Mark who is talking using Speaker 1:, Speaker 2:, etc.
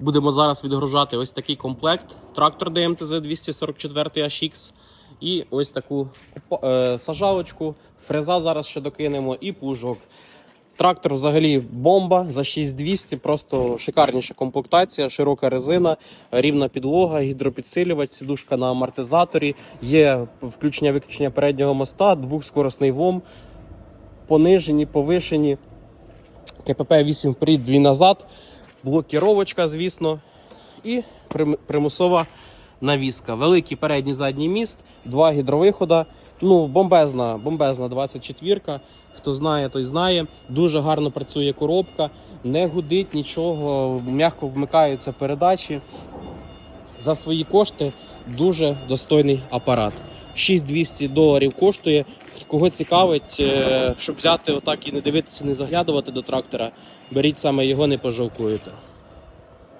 Speaker 1: Будемо зараз відгружати ось такий комплект. Трактор ДМТЗ 244 HX. І ось таку е, сажалочку. Фреза зараз ще докинемо і плужок. Трактор взагалі бомба за 6200, просто шикарніша комплектація, широка резина, рівна підлога, гідропідсилювач, сідушка на амортизаторі, є включення-виключення переднього моста, двохскоросний ВОМ, понижені, повишені, КПП 8 вперед, 2 назад, блокіровочка, звісно, і примусова навіска. Великий передній задній міст, два гідровихода. Ну, бомбезна, бомбезна 24-ка. Хто знає, той знає. Дуже гарно працює коробка, не гудить нічого, м'яко вмикаються передачі. За свої кошти дуже достойний апарат. 6200 доларів коштує. Кого цікавить, е, щоб взяти отак і не дивитися, не заглядувати до трактора, беріть саме його, не пожалкуєте.